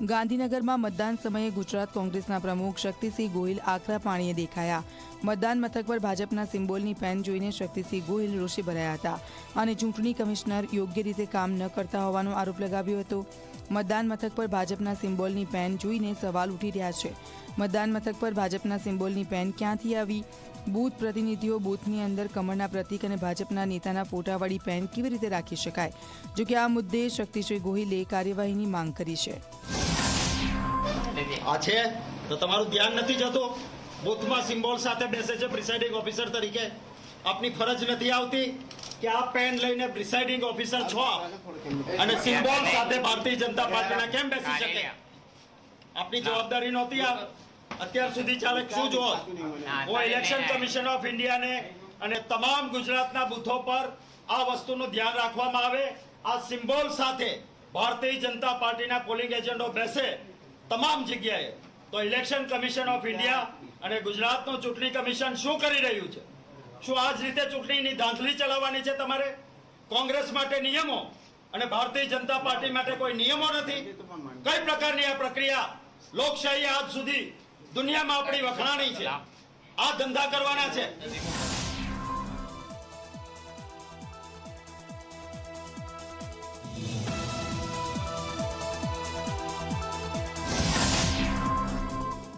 ગાંધીનગરમાં મતદાન સમયે ગુજરાત કોંગ્રેસના પ્રમુખ શક્તિસિંહ ગોહિલ આકરા પાણીએ દેખાયા. મતદાન મથક પર ભાજપના સિમ્બોલની પેન જોઈને શક્તિસિંહ ગોહિલ રોષે ભરાયા હતા અને ચૂંટણી કમિશનર યોગ્ય રીતે કામ ન કરતા હોવાનો આરોપ લગાવ્યો હતો. મતદાન મથક પર ભાજપના સિમ્બોલની પેન જોઈને સવાલ ઉઠી રહ્યા છે. મતદાન મથક પર ભાજપના સિમ્બોલની પેન ક્યાંથી આવી? બૂથ પ્રતિનિધિઓ બૂથની અંદર કમળના પ્રતીક અને ભાજપના નેતાના ફોટાવાળી પેન કેવી રીતે રાખી શકાય? જોકે આ મુદ્દે શક્તિશ્રી ગોહિલે કાર્યવાહીની માંગ કરી છે. આ છે? તો તમારું ધ્યાન નથી જતું? બુથમાં સિમ્બોલ સાથે બેસે છે પ્રિસાઇડિંગ ઓફિસર તરીકે. આપની ફરજ નથી આવતી કે આ પેન લઈને પ્રિસાઇડિંગ ઓફિસર છો અને સિમ્બોલ સાથે ભારતીય જનતા પાર્ટીના કેમ બેસી શકે? આપની જવાબદારી નહોતી આ. અત્યાર સુધી ચાલે શું જુઓ હું ઇલેક્શન કમિશન ઓફ ઇન્ડિયાને અને તમામ ગુજરાતના બૂથો પર આ વસ્તુનું ધ્યાન રાખવામાં આવે. આ સિમ્બોલ સાથે ભારતીય જનતા પાર્ટીના પોલિંગ એજન્ટો બેસે. તમામ જગ્યાએ. તો ઇલેક્શન કમિશન ઓફ ઇન્ડિયા અને ગુજરાતનું ચૂંટણી કમિશન શું કરી રહ્યું છે? શું આ જ રીતે ચૂંટણીની ધાંધલી ચલાવવાની છે તમારે? કોંગ્રેસ માટે નિયમો અને ભારતીય જનતા પાર્ટી માટે કોઈ નિયમો નથી? કઈ પ્રકારની આ પ્રક્રિયા લોકશાહી આજ સુધી દુનિયામાં આપણી વખણાણી છે? આ ધંધા કરવાના છે?